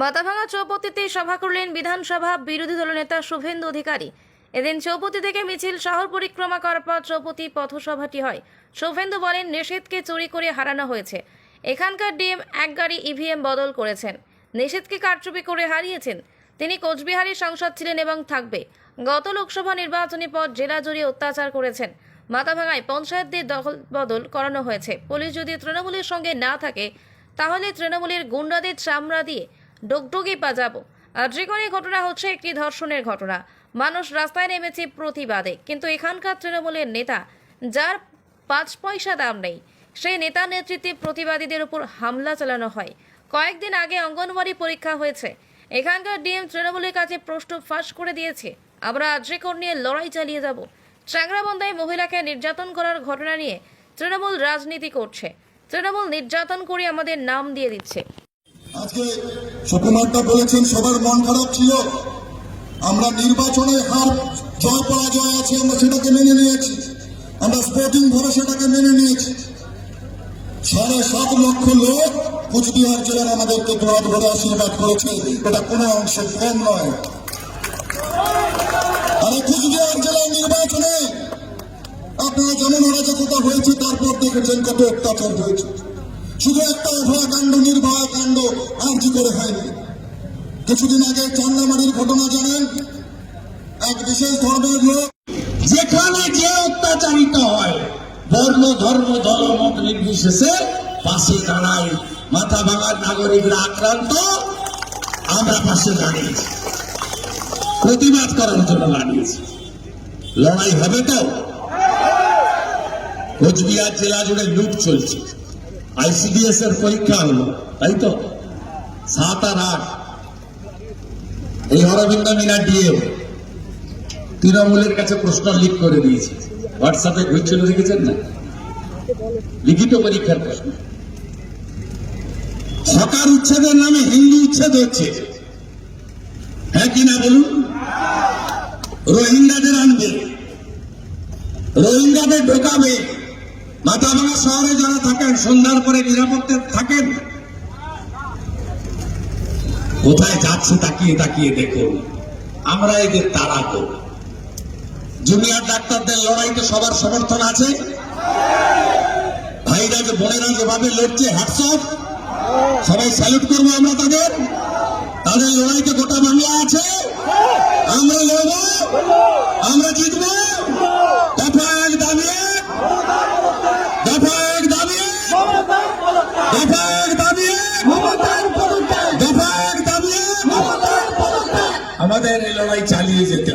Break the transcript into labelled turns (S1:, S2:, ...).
S1: মাথাভাঙা চৌপতিতে সভা করলেন বিধানসভা বিরোধী দলনেতা শুভেন্দু অধিকারী। এদিন চৌপতি থেকে মিছিল, শহর পরিক্রমা করার পর চৌপতি পথসভাটি হয়। শুভেন্দু বলেন, নিষেধকে চুরি করে হারানো হয়েছে। এখানকার ডিএম এক গাড়ি ইভিএম বদল করেছেন। নিষেধকে কারচুপি করে হারিয়েছেন। তিনি কোচবিহারের সাংসদ ছিলেন এবং থাকবে। গত লোকসভা নির্বাচনী পর জেলা জুড়ে অত্যাচার করেছেন। মাথাভাঙায় পঞ্চায়েতদের দখল বদল করানো হয়েছে। পুলিশ যদি তৃণমূলের সঙ্গে না থাকে, তাহলে তৃণমূলের গুন্ডাদের চামড়া দিয়ে ডগডগে বাজাবো। আর কোনো ঘটনা হচ্ছে একটি ধর্ষণের ঘটনা। মানুষ রাস্তায় নেমেছে প্রতিবাদে। কিন্তু এখানকার তৃণমূলের নেতা, যার পাঁচ পয়সা দাম নেই সেই নেতা নেতৃত্বে প্রতিবাদীদের উপর হামলা চালানো হয়। কয়েকদিন আগে অঙ্গনওয়াড়ি পরীক্ষা হয়েছে। এখানকার ডিএম তৃণমূলের কাছে প্রশ্ন ফাঁস করে দিয়েছে। আমরা আর্যকর নিয়ে লড়াই চালিয়ে যাব। চ্যাংরাবন্দায় মহিলাকে নির্যাতন করার ঘটনা নিয়ে তৃণমূল রাজনীতি করছে। তৃণমূল নির্যাতন করে আমাদের নাম দিয়ে দিচ্ছে।
S2: আজকে সুকুমারটা বলেছেন, সবার মন খারাপ ছিল। আমরা নির্বাচনে হার জয় পরাজয় আছে আমরা সেটাকে মেনে নিয়েছি। আমরা স্পোর্টিং ভাবে সেটাকে মেনে নিয়েছি। সাড়ে সাত লক্ষ লোক কুচবিহার জেলার আমাদেরকে দোয়াত ভরে আশীর্বাদ করেছে। এটা কোনো অংশ কম নয়। আর কুচবিহার জেলার নির্বাচনে আপনারা যেমন অরাজকতা হয়েছে, তারপর দেখেছেন কত অত্যাচার হয়েছে। শুধু একটা অভয়াকাণ্ড নির্ভয়া কাণ্ড আর্জি করে হয়নি? কিছুদিন আগে চান্নামারির ঘটনা জানেন এক বিশেষ ধর্মের লোক।
S3: যেখানে যে অত্যাচারিত হয়, বর্ণ, ধর্ম দলমত নির্বিশেষে পাশে দাঁড়ায়। মাথা ভাঙার নাগরিকরা আক্রান্ত, আমরা পাশে দাঁড়িয়েছি। প্রতিবাদ করার জন্য দাঁড়িয়েছি। লড়াই হবে তো? কোচবিহার জেলা জুড়ে লুট চলছে। আইসিডিএস এর পরীক্ষা হলো, তাই তো? সাত আর আট। এই অরবিন্দ মিনা ডিএম তৃণমূলের কাছে প্রশ্ন লিক করে দিয়েছে। হোয়াটসঅ্যাপে ঘুরছিল, দেখেছেন না? লিখিত পরীক্ষার প্রশ্ন। হকার উচ্ছেদের নামে হিন্দু উচ্ছেদ হচ্ছে। হ্যাঁ কি না বলুন? রোহিঙ্গাদের আনবে। রোহিঙ্গাদের ঢোকাবে। মাথাভাঙা শহরে থাকেন সন্ধ্যার পরে নিরাপত্তা থাকেন। কোথায় যাচ্ছে তাকিয়ে তাকিয়ে দেখুন। আমরা এদের তাড়াবো জুনিয়র ডাক্তারদের লড়াইতে সবার সমর্থন আছে? ভাইরা যে বোনেরা যেভাবে লড়ছে হ্যাটসঅপ সবাই স্যালুট করব আমরা তাদের। তাদের লড়াইতে গোটা বাংলা আছে। আমরা লড়ব। আমরা জিতবো দফা এক দাবি এক, দফা এক দাবি এক, দফা এক দাবি এক, দফা এক দাবি এক। আমাদের এই লড়াই চালিয়ে যেতে।